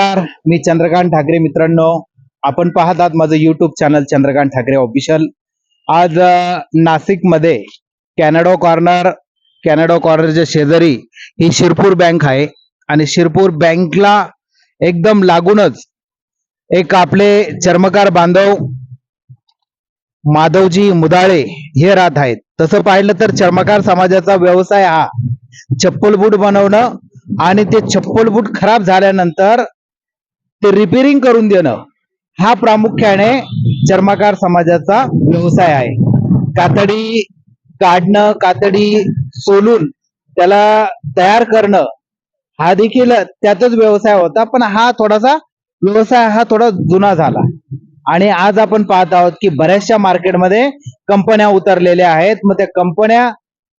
नमस्कार. मी चंद्रकांत ठाकरे मित्रांनो. आपण पाहत आहात माझं YouTube channel Chandrakant Thackeray official आज नाशिकमध्ये कॅनडो कॉर्नर कॅनडो कॉर्नरच्या शेजारी ही शिरपूर बँक आहे. आणि शिरपूर बँकला एकदम लागूनच एक आपले चर्मकार बांधव माधवजी मुदाळे हे राहत आहेत. तसं पाहिलं तर चर्मकार समाजाचा व्यवसाय हा चप्पल बूट बनवणं आणि ते चप्पल बूट खराब झाल्यानंतर ते रिपेरिंग करून देणं हा प्रामुख्याने चर्माकार समाजाचा व्यवसाय आहे. कातडी काढणं कातडी सोलून त्याला तयार करणं हा देखील त्यातच व्यवसाय होता पण हा थोडासा व्यवसाय हा थोडा जुना झाला. आणि आज आपण पाहत आहोत की बऱ्याचशा मार्केटमध्ये कंपन्या उतरलेल्या आहेत. मग त्या कंपन्या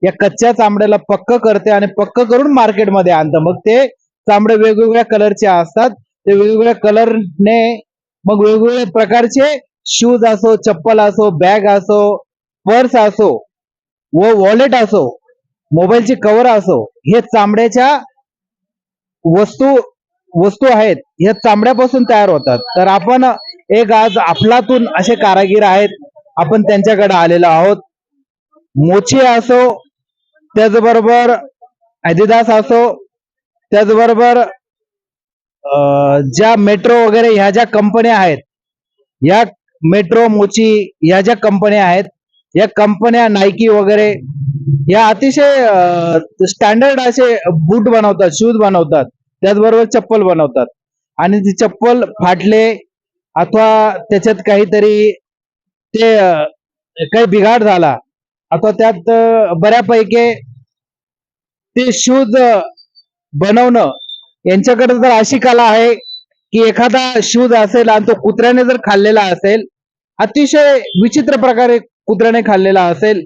या कच्च्या चामड्याला पक्क करते आणि पक्क करून मार्केटमध्ये आणतं. मग ते चामडे वेगवेगळ्या कलरचे असतात. ते वेगवेगळ्या कलरने मग वेगवेगळ्या प्रकारचे शूज असो चप्पल असो बॅग असो पर्स असो व वॉलेट असो मोबाईलचे कव्हर असो हे चामड्याच्या वस्तू वस्तू आहेत. हे चामड्यापासून तयार होतात. तर आपण एक आज आपलातून असे कारागीर आहेत. आपण त्यांच्याकडे आलेलो आहोत. मोची असो त्याचबरोबर अदिदास असो त्याचबरोबर ज्या मेट्रो वगैरे ह्या ज्या कंपन्या आहेत या मेट्रो मोची या ज्या कंपन्या आहेत या कंपन्या नायकी वगैरे या अतिशय स्टँडर्ड असे बूट बनवतात शूज बनवतात त्याचबरोबर चप्पल बनवतात. आणि ती चप्पल फाटले अथवा त्याच्यात काहीतरी ते काही बिघाड झाला अथवा त्यात बऱ्यापैकी ते शूज बनवणं यांच्याकडे जर अशी कला आहे की एखादा शूज असेल आणि तो कुत्र्याने जर खाल्लेला असेल अतिशय विचित्र प्रकारे कुत्र्याने खाल्लेला असेल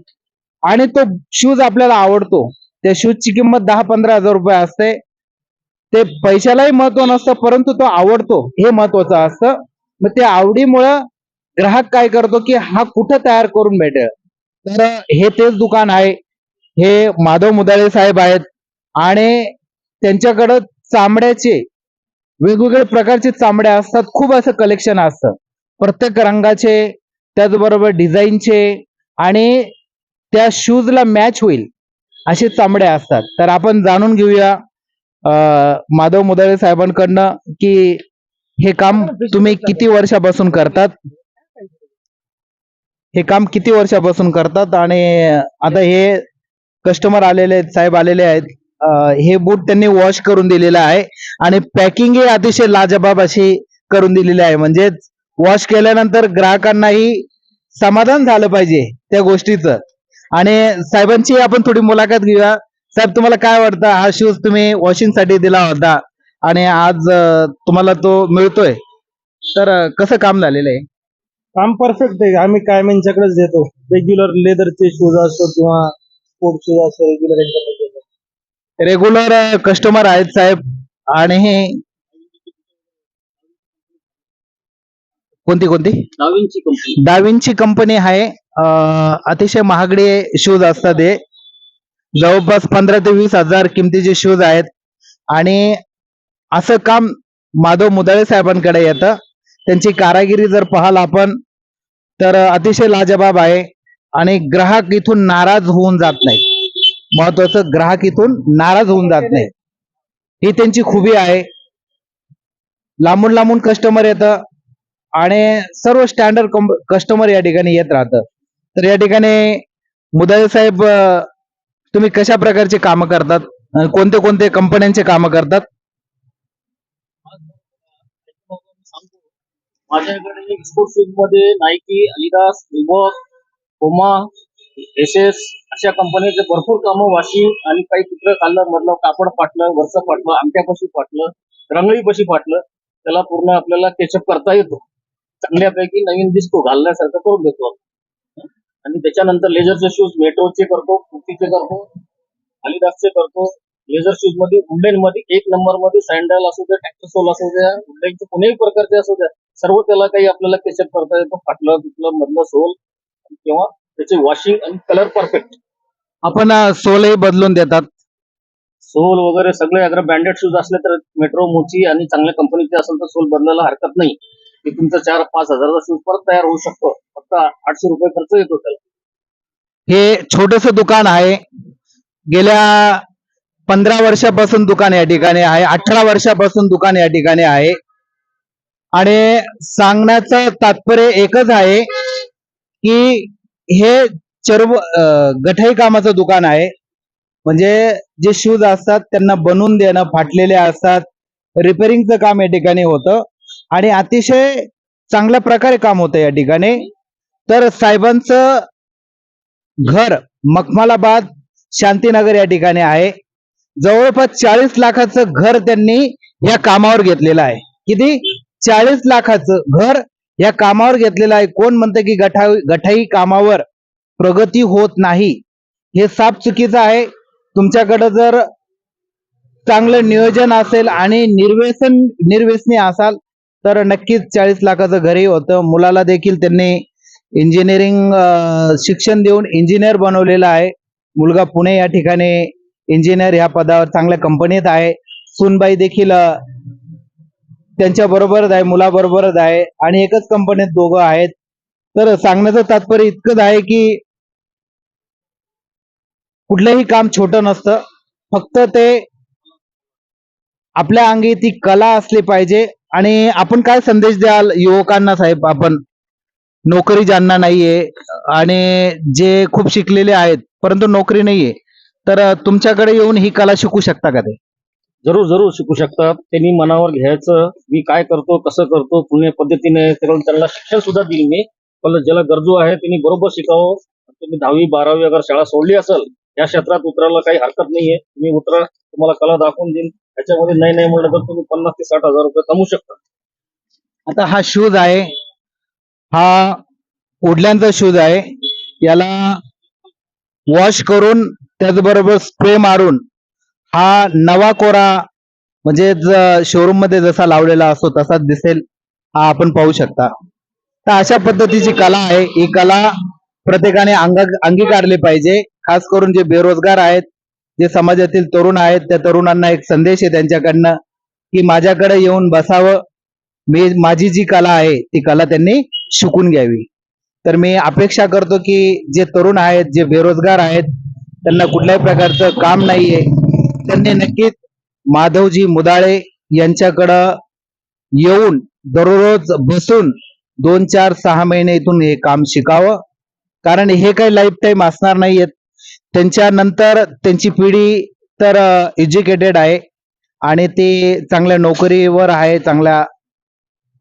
आणि तो शूज आपल्याला आवडतो त्या शूजची किंमत दहा पंधरा हजार रुपये असते. ते पैशालाही महत्त्व नसतं परंतु तो आवडतो हे महत्वाचं असतं. मग त्या आवडीमुळं ग्राहक काय करतो की हा कुठं तयार करून भेटेल? तर हे तेच दुकान आहे. हे माधव मुदाळे साहेब आहेत आणि त्यांच्याकडं चामड्याचे वेगवेगळे प्रकारचे चामडे असतात. खूप असं कलेक्शन असतं. प्रत्येक रंगाचे त्याचबरोबर डिझाईनचे आणि त्या शूजला मॅच होईल असे चामडे असतात. तर आपण जाणून घेऊया माधव मुदाळे साहेबांकडनं की हे काम तुम्ही किती वर्षापासून करतात? हे काम किती वर्षापासून करतात? आणि आता हे कस्टमर आलेले आहेत साहेब आलेले आहेत. हे बूट त्यांनी वॉश करून दिलेलं आहे. आणि पॅकिंग ही अतिशय लाजबाब अशी करून दिलेली आहे. म्हणजे वॉश केल्यानंतर ग्राहकांनाही समाधान झालं पाहिजे त्या गोष्टीचं. आणि साहेबांची आपण थोडी मुलाखत घेऊया. साहेब तुम्हाला काय वाटतं? हा शूज तुम्ही वॉशिंगसाठी दिला होता. आणि आज तुम्हाला तो मिळतोय. तर कसं काम झालेलं आहे? काम परफेक्ट आहे. आम्ही कायम यांच्याकडेच देतो. रेग्युलर लेदरचे शूज असतो किंवा स्पोर्ट शूज असतो रेग्युलर यांच्याकडे रेग्युलर कस्टमर आहेत साहेब. आणि हे कोणती कोणती? डाविंची कंपनी डाविनची कंपनी आहे. अतिशय महागडे शूज असतात हे. जवळपास पंधरा ते वीस हजार किमतीचे शूज आहेत. आणि असं काम माधव मुदाळे साहेबांकडे येतं. त्यांची कारागिरी जर पाहाल आपण तर अतिशय लाजबाब आहे. आणि ग्राहक इथून नाराज होऊन जात नाही महत्वाचं ग्राहक इथून नाराज होऊन जात नाही. ही त्यांची खुबी आहे. लांबून लांबून कस्टमर येतं आणि सर्व स्टँडर्ड कस्टमर या ठिकाणी येत राहतं. तर या ठिकाणी मुदाळे साहेब तुम्ही कशा प्रकारचे कामं करतात? कोणते कोणते कंपन्यांचे कामं करतात? माझ्याकडे एक्सपोर्टमध्ये नायकी अलिदास रिबॉक ओमा एस अशा कंपनीचे भरपूर कामं वाशी आणि काही कुत्र खाल्लं मधलं कापड फाटलं वरचं फाटलं अंगठ्यापाशी फाटलं रंगळीपाशी फाटलं त्याला पूर्ण आपल्याला केचअप करता येतो चांगल्यापैकी नवीन दिसतो घालण्यासारखं करून देतो आपण. आणि त्याच्यानंतर लेझरचे शूज मेट्रोचे करतो कुर्तीचे करतो अलिदासचे करतो लेझर शूजमध्ये वुडलेन मध्ये एक नंबरमध्ये सँडल असू द्या टॅक्टर सोल असू द्या वुडलेनचे कोणत्याही प्रकारचे असू द्या सर्व त्याला काही आपल्याला केचअप करता येतो फाटलं तुटलं मधलं सोल किंवा त्याचे वॉशिंग आणि कलर परफेक्ट आपण सोलही बदलून देतात. सोल वगैरे सगळे अगर ब्रँडेड शूज असले तर मेट्रो मोची आणि चांगल्या कंपनीचे असेल तर सोल बदलायला हरकत नाही. की तुमचा चार पाच हजाराचा शूज परत तयार होऊ शकतो. फक्त आठशे रुपये खर्च येतो त्याला. हे छोटस दुकान आहे. गेल्या पंधरा वर्षापासून दुकान या ठिकाणी आहे. अठरा वर्षापासून दुकान या ठिकाणी आहे. आणि सांगण्याचं तात्पर्य एकच आहे की हे चर्व गठई कामाचं दुकान आहे. म्हणजे जे शूज असतात त्यांना बनवून देणं फाटलेले असतात. रिपेरिंगचं काम या ठिकाणी होतं. आणि अतिशय चांगल्या प्रकारे काम होतं या ठिकाणी. तर साहेबांचं घर मखमालाबाद शांतीनगर या ठिकाणी आहे. जवळपास चाळीस लाखाचं घर त्यांनी या कामावर घेतलेलं आहे. किती? चाळीस लाखाचं घर या कामावर घेतलेलं आहे. कोण म्हणतं की गठाई गठाई कामावर प्रगती होत नाही? हे साफ चुकीचं आहे. तुमच्याकडं जर चांगलं नियोजन असेल आणि निर्वेसन निर्वेसनी असाल तर नक्कीच चाळीस लाखाचं घरही होतं. मुलाला देखील त्यांनी इंजिनिअरिंग शिक्षण देऊन इंजिनियर बनवलेलं आहे. मुलगा पुणे या ठिकाणी इंजिनियर ह्या पदावर चांगल्या कंपनीत आहे. सुनबाई देखील त्यांच्या बरोबरच आहे मुलाबरोबरच आहे आणि एकच कंपनीत दोघं आहेत. तर सांगण्याचं तात्पर्य इतकंच आहे की कुठलंही काम छोटं नसतं. फक्त ते आपल्या अंगी ती कला असली पाहिजे. आणि आपण काय संदेश द्याल युवकांना साहेब? आपण नोकरी ज्यांना नाहीये आणि जे खूप शिकलेले आहेत परंतु नोकरी नाहीये तर तुमच्याकडे येऊन ही कला शिकू शकता का ते? जरूर जरूर शिकू शकतात. त्यांनी मनावर घ्यायचं मी काय करतो कसं करतो पुणे पद्धतीने करून त्यांना शिक्षण सुद्धा देईल मी. पण ज्याला गरजू आहे त्यांनी बरोबर शिकावं. तुम्ही दहावी बारावी अगर शाळा सोडली असेल या क्षेत्रात उतरायला काही हरकत नाहीये. तुम्ही उतरा तुम्हाला कला दाखवून देईल त्याच्यामध्ये नाही नाही म्हणलं तर तुम्ही पन्नास ते साठ हजार रुपये कमवू शकता. आता हा शूज आहे. हा उडल्यांचा शूज आहे. याला वॉश करून त्याचबरोबर स्प्रे मारून हा नवा कोरा म्हणजे शोरूममध्ये जसा लावलेला असतो तसाच दिसेल हा आपण पाहू शकता. तर अशा पद्धतीची कला आहे. ही कला प्रत्येकाने अंग अंगीकारली पाहिजे. खास करून जे बेरोजगार आहेत जे समाजातील तरुण आहेत त्या तरुणांना एक संदेश आहे त्यांच्याकडनं की माझ्याकडे येऊन बसावं. मी माझी जी कला आहे ती कला त्यांनी शिकून घ्यावी. तर मी अपेक्षा करतो की जे तरुण आहेत जे बेरोजगार आहेत त्यांना कुठल्याही प्रकारचं काम नाहीये. त्यांनी नक्कीच माधवजी मुदाळे यांच्याकडं येऊन दररोज बसून दोन चार सहा महिने इथून हे काम शिकावं. कारण हे काही लाईफ टाईम असणार नाहीयेत. त्यांच्यानंतर त्यांची पिढी तर एज्युकेटेड आहे. आणि ते चांगल्या नोकरीवर आहे चांगल्या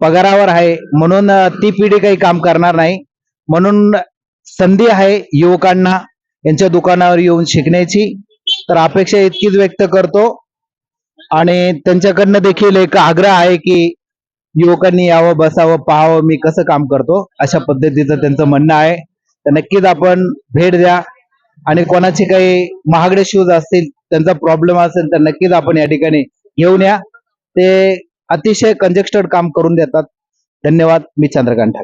पगारावर आहे. म्हणून ती पिढी काही काम करणार नाही. म्हणून संधी आहे युवकांना यांच्या दुकानावर येऊन शिकण्याची. तर अपेक्षा इतकीच व्यक्त करतो. आणि त्यांच्याकडनं देखील एक आग्रह आहे की युवकांनी यावं बसावं पाहावं मी कसं काम करतो अशा पद्धतीचं त्यांचं म्हणणं आहे. तर नक्कीच आपण भेट द्या. आणि कोणाचे काही महागडे शूज असतील त्यांचा प्रॉब्लेम असेल तर नक्कीच आपण या ठिकाणी घेऊन या. ते अतिशय कंजेस्टेड काम करून देतात. धन्यवाद. मी चंद्रकांत ठाकरे.